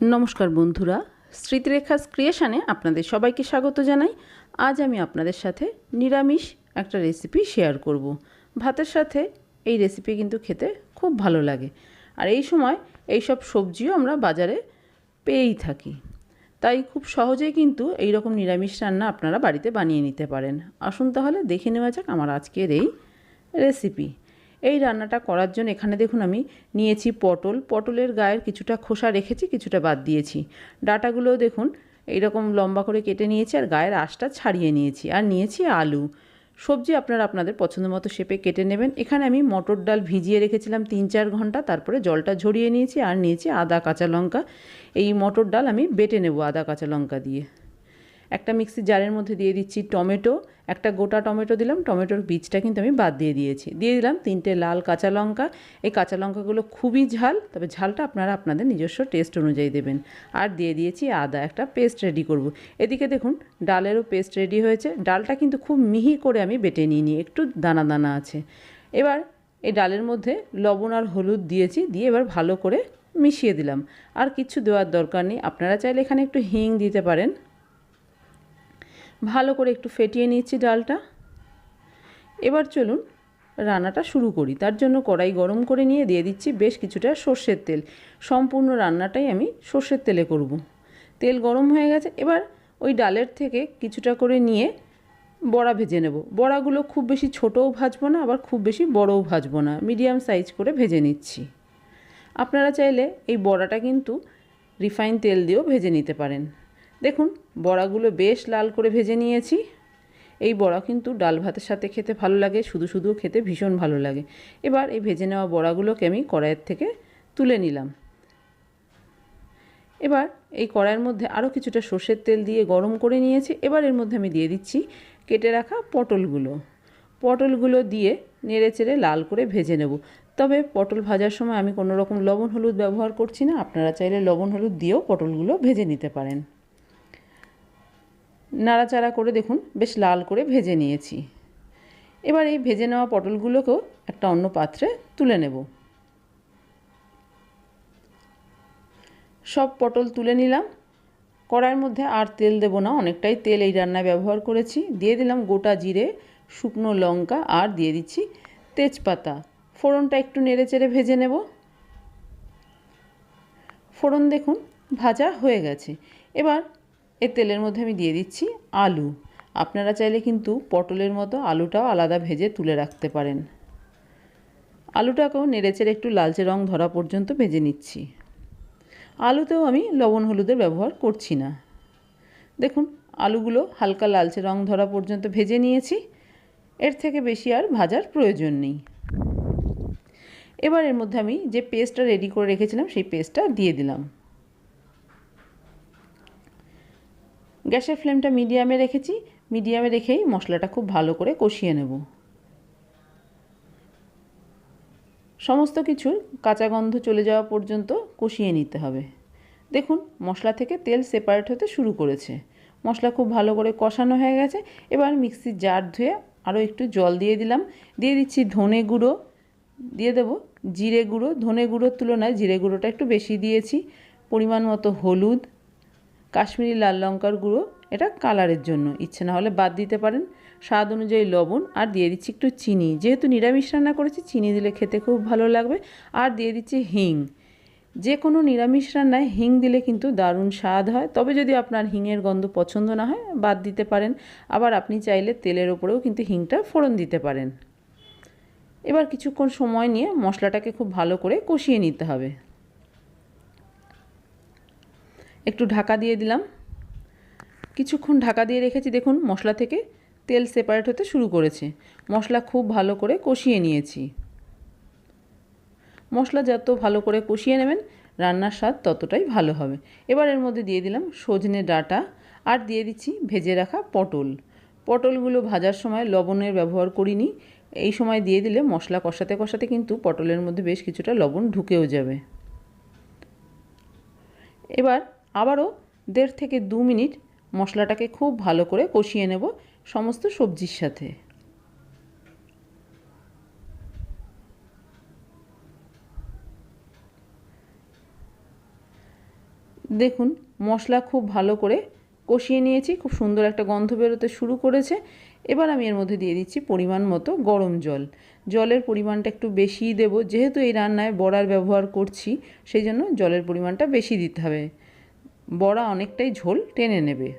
নমস্কার বন্ধুরা, স্মৃতিরেখাস ক্রিয়েশনে আপনাদের সবাইকে স্বাগত জানাই। আজ আমি আপনাদের সাথে নিরামিষ একটা রেসিপি শেয়ার করব। ভাতের সাথে এই রেসিপি কিন্তু খেতে খুব ভালো লাগে। আর এই সময় এই সব সবজিও আমরা বাজারে পেয়েই থাকি। তাই খুব সহজেই কিন্তু এই রকম নিরামিষ রান্না আপনারা বাড়িতে বানিয়ে নিতে পারেন। আসুন তাহলে দেখে নেওয়া যাক আমার আজকের এই রেসিপি এই রান্নাটা করার জন্য এখানে দেখুন আমি নিয়েছি পটল। পটলের গায়ের কিছুটা খোসা রেখেছি, কিছুটা বাদ দিয়েছি। ডাটাগুলোও দেখুন এইরকম লম্বা করে কেটে নিয়েছি আর গায়ের আঁশটা ছাড়িয়ে নিয়েছি। আর নিয়েছি আলু। সবজি আপনারা আপনাদের পছন্দ মতো শেপে কেটে নেবেন। এখানে আমি মটর ডাল ভিজিয়ে রেখেছিলাম তিন চার ঘণ্টা, তারপরে জলটা ঝরিয়ে নিয়েছি আর নিয়েছি আদা কাঁচা লঙ্কা। এই মটর ডাল আমি বেটে নেব আদা কাঁচা লঙ্কা দিয়ে। একটা মিক্সি জারের মধ্যে দিয়ে দিচ্ছি টমেটো, একটা গোটা টমেটো দিলাম, টমেটোর বীজটা কিন্তু আমি বাদ দিয়ে দিয়েছি। দিয়ে দিলাম তিনটে লাল কাঁচা লঙ্কা। এই কাঁচা লঙ্কাগুলো খুবই ঝাল, তবে ঝালটা আপনারা আপনাদের নিজস্ব টেস্ট অনুযায়ী দেবেন। আর দিয়ে দিয়েছি আদা, একটা পেস্ট রেডি করব। এদিকে দেখুন, ডালেরও পেস্ট রেডি হয়েছে। ডালটা কিন্তু খুব মিহি করে আমি বেটে নিয়ে নিই একটু দানা দানা আছে। এবার এই ডালের মধ্যে লবণ আর হলুদ দিয়েছি, দিয়ে এবার ভালো করে মিশিয়ে দিলাম। আর কিছু দেওয়ার দরকার নেই। আপনারা চাইলে এখানে একটু হিং দিতে পারেন। ভালো করে একটু ফেটিয়ে নিচ্ছি ডালটা। এবার চলুন রান্নাটা শুরু করি। তার জন্য কড়াই গরম করে নিয়ে দিয়ে দিচ্ছি বেশ কিছুটা সর্ষের তেল। সম্পূর্ণ রান্নাটাই আমি সর্ষের তেলে করব। তেল গরম হয়ে গেছে, এবার ওই ডালের থেকে কিছুটা করে নিয়ে বড়া ভেজে নেব। বড়াগুলো খুব বেশি ছোটও ভাজবো না, আবার খুব বেশি বড়ও ভাজবো না। মিডিয়াম সাইজ করে ভেজে নিচ্ছি। আপনারা চাইলে এই বড়াটা কিন্তু রিফাইন তেল দিয়েও ভেজে নিতে পারেন। দেখুন, বড়াগুলো বেশ লাল করে ভেজে নিয়েছি। এই বড়া কিন্তু ডাল ভাতের সাথে খেতে ভালো লাগে, শুধু শুধু খেতে ভীষণ ভালো লাগে। এবার এই ভেজে নেওয়া বড়াগুলোকে আমি কড়াইয়ের থেকে তুলে নিলাম। এবার এই কড়াইয়ের মধ্যে আরও কিছুটা সর্ষের তেল দিয়ে গরম করে নিয়েছি। এবার এর মধ্যে আমি দিয়ে দিচ্ছি কেটে রাখা পটলগুলো। পটলগুলো দিয়ে নেড়ে চেড়ে লাল করে ভেজে নেব। তবে পটল ভাজার সময় আমি কোনো রকম লবণ হলুদ ব্যবহার করছি না। আপনারা চাইলে লবণ হলুদ দিয়েও পটলগুলো ভেজে নিতে পারেন। নাড়াচাড়া করে দেখুন, বেশ লাল করে ভেজে নিয়েছি। এবার এই ভেজে নেওয়া পটলগুলোকেও একটা অন্য পাত্রে তুলে নেব। সব পটল তুলে নিলাম। কড়াইয়ের মধ্যে আর তেল দেব না, অনেকটাই তেল এই রান্নায় ব্যবহার করেছি। দিয়ে দিলাম গোটা জিরে, শুকনো লঙ্কা আর দিয়ে দিচ্ছি তেজপাতা। ফোড়নটা একটু নেড়ে চেড়ে ভেজে নেব। ফোড়ন দেখুন, ভাজা হয়ে গেছে। এবার এর তেলের মধ্যে আমি দিয়ে দিচ্ছি আলু। আপনারা চাইলে কিন্তু পটলের মতো আলুটাও আলাদা ভেজে তুলে রাখতে পারেন। আলুটাকেও নেড়েচেড়ে একটু লালচে রং ধরা পর্যন্ত ভেজে নিচ্ছি। আলুতেও আমি লবণ হলুদের ব্যবহার করছি না। দেখুন, আলুগুলো হালকা লালচে রং ধরা পর্যন্ত ভেজে নিয়েছি। এর থেকে বেশি আর ভাজার প্রয়োজন নেই। এবার এর মধ্যে আমি যে পেস্টটা রেডি করে রেখেছিলাম, সেই পেস্টটা দিয়ে দিলাম। গ্যাসের ফ্লেমটা মিডিয়ামে রেখেছি। মিডিয়ামে রেখেই মশলাটা খুব ভালো করে কষিয়ে নেব। সমস্ত কিছুর কাঁচা গন্ধ চলে যাওয়া পর্যন্ত কষিয়ে নিতে হবে। দেখুন, মশলা থেকে তেল সেপারেট হতে শুরু করেছে। মশলা খুব ভালো করে কষানো হয়ে গেছে। এবার মিক্সির জার ধুয়ে আরও একটু জল দিয়ে দিলাম। দিয়ে দিচ্ছি ধনে গুঁড়ো। দিয়ে দেবো জিরে গুঁড়ো। ধনে গুঁড়োর তুলনায় জিরে গুঁড়োটা একটু বেশি দিয়েছি। পরিমাণ মতো হলুদ। কাশ্মীরি লাল লঙ্কার গুঁড়ো, এটা কালারের জন্য। ইচ্ছে না হলে বাদ দিতে পারেন। স্বাদ অনুযায়ী লবণ আর দিয়ে দিচ্ছি একটু চিনি। যেহেতু নিরামিষ রান্না করেছি, চিনি দিলে খেতে খুব ভালো লাগবে। আর দিয়ে দিচ্ছি হিং। যে কোনো নিরামিষ রান্নায় হিং দিলে কিন্তু দারুণ স্বাদ হয়। তবে যদি আপনার হিংয়ের গন্ধ পছন্দ না হয়, বাদ দিতে পারেন। আবার আপনি চাইলে তেলের ওপরেও কিন্তু হিংটা ফোড়ন দিতে পারেন। এবার কিছুক্ষণ সময় নিয়ে মশলাটাকে খুব ভালো করে কষিয়ে নিতে হবে। একটু ঢাকা দিয়ে দিলাম। কিছুক্ষণ ঢাকা দিয়ে রেখেছি, দেখুন, মশলা থেকে তেল সেপারেট হতে শুরু করেছে। মশলা খুব ভালো করে কষিয়ে নিয়েছি। মশলা যত ভালো করে কষিয়ে নেবেন, রান্নার স্বাদ ততটাই ভালো হবে। এবার এর মধ্যে দিয়ে দিলাম সজনে ডাঁটা আর দিয়ে দিচ্ছি ভেজে রাখা পটল। পটলগুলো ভাজার সময় লবণের ব্যবহার করিনি। এই সময় দিয়ে দিলে মশলা কষাতে কষাতে কিন্তু পটলের মধ্যে বেশ কিছুটা লবণ ঢুকেও যাবে। এবার আবারও দেড় থেকে দু মিনিট মশলাটাকে খুব ভালো করে কষিয়ে নেব সমস্ত সবজির সাথে। দেখুন, মশলা খুব ভালো করে কষিয়ে নিয়েছি, খুব সুন্দর একটা গন্ধ বেরোতে শুরু করেছে। এবার আমি এর মধ্যে দিয়ে দিচ্ছি পরিমাণ মতো গরম জল। জলের পরিমাণটা একটু বেশিই দেব, যেহেতু এই রান্নায় বড়ার ব্যবহার করছি, সেই জন্য জলের পরিমাণটা বেশি দিতে হবে। বড়া অনেকটাই ঝোল টেনে নেবে।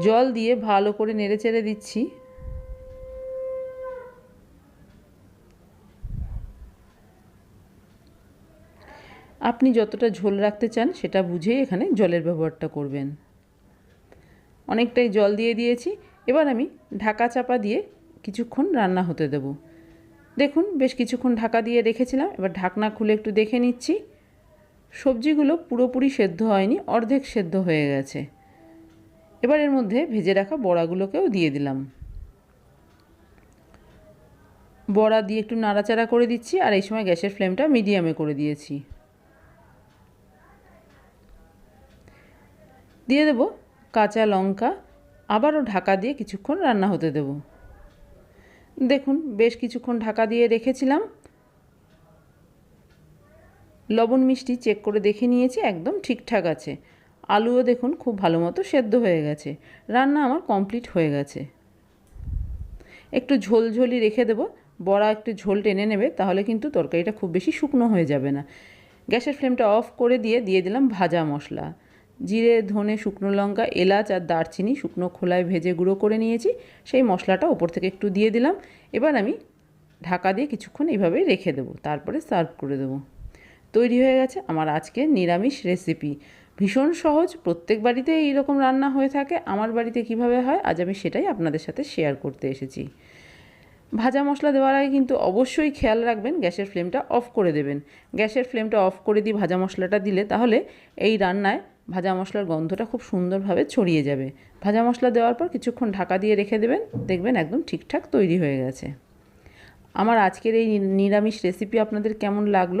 জল দিয়ে ভালো করে নেড়েচেড়ে দিচ্ছি। আপনি যতটা ঝোল রাখতে চান সেটা বুঝেই এখানে জলের ব্যবহারটা করবেন। অনেকটাই জল দিয়ে দিয়েছি। এবার আমি ঢাকা চাপা দিয়ে কিছুক্ষণ রান্না হতে দেব। দেখুন, বেশ কিছুক্ষণ ঢাকা দিয়ে রেখেছিলাম। এবার ঢাকনা খুলে একটু দেখে নিচ্ছি। সবজিগুলো পুরোপুরি সেদ্ধ হয়নি, অর্ধেক সেদ্ধ হয়ে গেছে। এবার এর মধ্যে ভেজে রাখা বড়াগুলোকেও দিয়ে দিলাম। বড়া দিয়ে একটু নাড়াচাড়া করে দিচ্ছি, আর এই সময় গ্যাসের ফ্লেমটা মিডিয়ামে করে দিয়েছি। দিয়ে দেব কাঁচা লঙ্কা, আবারও ঢাকা দিয়ে কিছুক্ষণ রান্না হতে দেব। দেখুন, বেশ কিছুক্ষণ ঢাকা দিয়ে রেখেছিলাম। লবণ মিষ্টি চেক করে দেখে নিয়েছি, একদম ঠিকঠাক আছে। আলুও দেখুন খুব ভালো মতো সেদ্ধ হয়ে গেছে। রান্না আমার কমপ্লিট হয়ে গেছে। একটু ঝোলঝোলি রেখে দেবো। বড়া একটু ঝোল টেনে নেবে, তাহলে কিন্তু তরকারিটা খুব বেশি শুকনো হয়ে যাবে না। গ্যাসের ফ্লেমটা অফ করে দিয়ে দিয়ে দিলাম ভাজা মশলা। জিরে, ধনে, শুকনো লঙ্কা, এলাচ আর দারচিনি শুকনো খোলায় ভেজে গুঁড়ো করে নিয়েছি। সেই মশলাটা ওপর থেকে একটু দিয়ে দিলাম। এবার আমি ঢাকা দিয়ে কিছুক্ষণ এইভাবেই রেখে দেবো। তারপরে সার্ভ করে দেবো। তৈরি হয়ে গেছে আমার আজকে নিরামিষ রেসিপি ভীষণ সহজ, প্রত্যেক বাড়িতে এই রকম রান্না হয়ে থাকে। আমার বাড়িতে কীভাবে হয়, আজ আমি সেটাই আপনাদের সাথে শেয়ার করতে এসেছি। ভাজা মশলা দেওয়ার আগে কিন্তু অবশ্যই খেয়াল রাখবেন, গ্যাসের ফ্লেমটা অফ করে দেবেন। গ্যাসের ফ্লেমটা অফ করে দিয়ে ভাজা মশলাটা দিলে তাহলে এই রান্নায় ভাজা মশলার গন্ধটা খুব সুন্দরভাবে ছড়িয়ে যাবে। ভাজা মশলা দেওয়ার পর কিছুক্ষণ ঢাকা দিয়ে রেখে দেবেন, দেখবেন একদম ঠিকঠাক তৈরি হয়ে গেছে। আমার আজকের এই নিরামিষ রেসিপি আপনাদের কেমন লাগল?